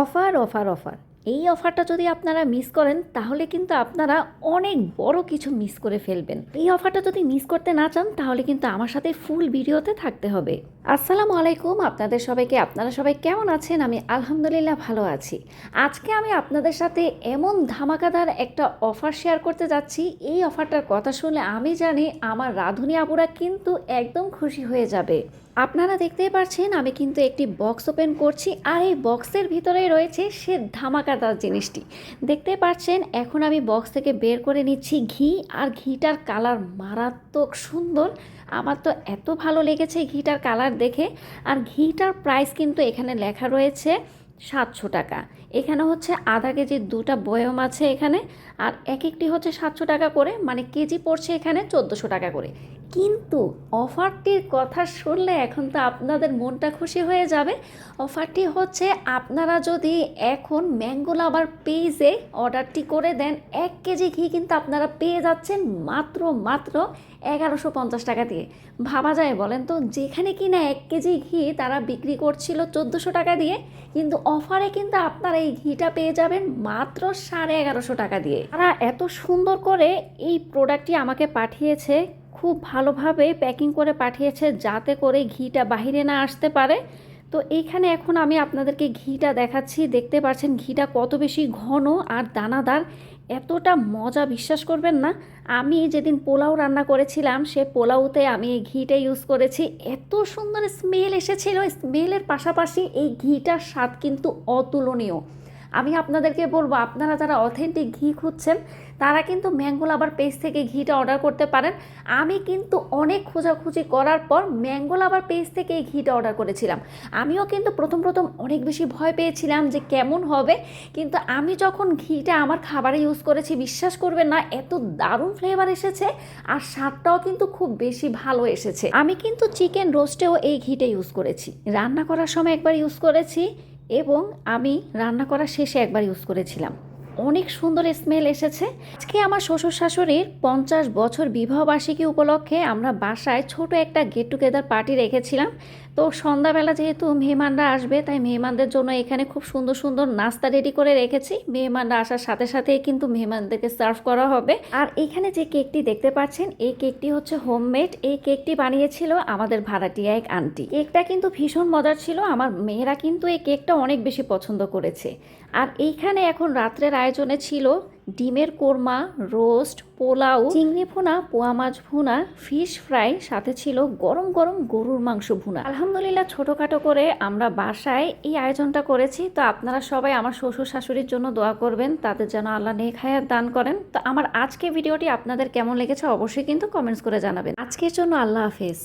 Offer offer offer. এই অফারটা যদি আপনারা মিস করেন, তাহলে কিন্তু আপনারা অনেক বড় কিছু মিস করে ফেলবেন। এই অফারটা যদি মিস করতে না চান, তাহলে কিন্তু আমার সাথে ফুল ভিডিওতে থাকতে হবে। আসসালামু আলাইকুম আপনাদের সবাইকে। আপনারা সবাই কেমন আছেন? আমি আলহামদুলিল্লাহ ভালো আছি। আজকে আমি আপনাদের সাথে এমন ধামাকাদার একটা অফার শেয়ার করতে যাচ্ছি। এই অফারটার কথা শুনলে আমি জানি আমার রাঁধুনি আপুরা কিন্তু একদম খুশি হয়ে যাবে। আপনারা দেখতেই পাচ্ছেন আমি কিন্তু একটি বক্স ওপেন করছি আর এই বক্সের ভিতরে রয়েছে সে ধামাকাদার জিনিসটি। দেখতে পাচ্ছেন এখন আমি বক্স থেকে বের করে নিচ্ছি ঘি আর ঘিটার কালার মারাত্মক সুন্দর। আমার তো এত ভালো লেগেছে ঘিটার কালার দেখে। আর ঘিটার প্রাইস কিন্তু এখানে লেখা রয়েছে সাতশো টাকা। এখানে হচ্ছে আধা কেজির দুটা বয়ম আছে এখানে, আর এক একটি হচ্ছে সাতশো টাকা করে মানে কেজি পড়ছে এখানে চোদ্দোশো টাকা করে। কিন্তু অফারটির কথা শুনলে এখন তো আপনাদের মনটা খুশি হয়ে যাবে। অফারটি হচ্ছে আপনারা যদি এখন ম্যাঙ্গো লাভার পেজে অর্ডারটি করে দেন, এক কেজি ঘি কিন্তু আপনারা পেয়ে যাচ্ছেন মাত্র মাত্র এগারোশো পঞ্চাশ টাকা দিয়ে। ভাবা যায় বলেন তো, যেখানে কিনা এক কেজি ঘি তারা বিক্রি করছিল চোদ্দোশো টাকা দিয়ে, কিন্তু অফারে কিন্তু আপনারা এই ঘিটা পেয়ে যাবেন মাত্র সাড়ে এগারোশো টাকা দিয়ে। তারা এত সুন্দর করে এই প্রোডাক্টটি আমাকে পাঠিয়েছে, খুব ভালোভাবে প্যাকিং করে পাঠিয়েছে যাতে করে ঘিটা বাহিরে না আসতে পারে। তো এইখানে এখন আমি আপনাদেরকে ঘিটা দেখাচ্ছি, দেখতে পাচ্ছেন ঘিটা কত বেশি ঘন আর দানাদার। এতটা মজা বিশ্বাস করবেন না। আমি যেদিন পোলাও রান্না করেছিলাম, সে পোলাওতে আমি এই ঘিটা ইউজ করেছি। এত সুন্দর স্মেল এসেছিল। স্মেলের পাশাপাশি এই ঘিটার স্বাদ কিন্তু অতুলনীয়। আমি আপনাদেরকে বলব, আপনারা যারা অথেন্টিক ঘি খুঁজছেন, তারা কিন্তু ম্যাঙ্গো লাভার পেজ থেকে ঘিটা অর্ডার করতে পারেন। আমি কিন্তু অনেক খোঁজাখুঁজি করার পর ম্যাঙ্গো লাভার পেজ থেকে এই ঘিটা অর্ডার করেছিলাম। আমিও কিন্তু প্রথম প্রথম অনেক বেশি ভয় পেয়েছিলাম যে কেমন হবে, কিন্তু আমি যখন ঘিটা আমার খাবারে ইউজ করেছি, বিশ্বাস করবেন না, এত দারুণ ফ্লেভার এসেছে আর স্বাদটাও কিন্তু খুব বেশি ভালো এসেছে। আমি কিন্তু চিকেন রোস্টেও এই ঘিটা ইউজ করেছি। রান্না করার সময় একবার ইউজ করেছি। এবং আমি রান্না করার শেষে একবার ইউজ করেছিলাম। অনেক সুন্দর স্মেল এসেছে। আজকে আমার শ্বশুর শাশুড়ির পঞ্চাশ বছর বিবাহবার্ষিকী উপলক্ষে আমরা বাসায় ছোট একটা গেট টুগেদার পার্টি রেখেছিলাম। তো সন্ধ্যাবেলা যেহেতু মেহমানরা আসবে, তাই মেহমানদের জন্য এখানে খুব সুন্দর সুন্দর নাস্তা রেডি করে রেখেছি। মেহমানরা আসার সাথে সাথে কিন্তু মেহমানদেরকে সার্ভ করা হবে। আর এখানে যে কেকটি দেখতে পাচ্ছেন, এই কেকটি হচ্ছে হোমমেড এই কেকটি বানিয়েছিল আমাদের ভাড়াটিয়া এক আন্টি কেকটা কিন্তু ভীষণ মজার ছিল। আমার মেয়েরা কিন্তু এই কেকটা অনেক বেশি পছন্দ করেছে। আর এইখানে এখন রাত্রের আয়োজনে ছিল ডিমের কোরমা, রোস্ট, পোলাও, চিংড়ি ভুনা, পোয়া মাছ ভুনা, ফিশ ফ্রাই, সাথে ছিল গরম গরম গরুর মাংস ভুনা। আলহামদুলিল্লাহ, ছোটোখাটো করে আমরা বাসায় এই আয়োজনটা করেছি। তো আপনারা সবাই আমার শ্বশুর শাশুড়ির জন্য দোয়া করবেন তাদের যেন আল্লাহ নেক হায়াত দান করেন। তো আমার আজকে ভিডিওটি আপনাদের কেমন লেগেছে অবশ্যই কিন্তু কমেন্টস করে জানাবেন। আজকের জন্য আল্লাহ হাফেজ।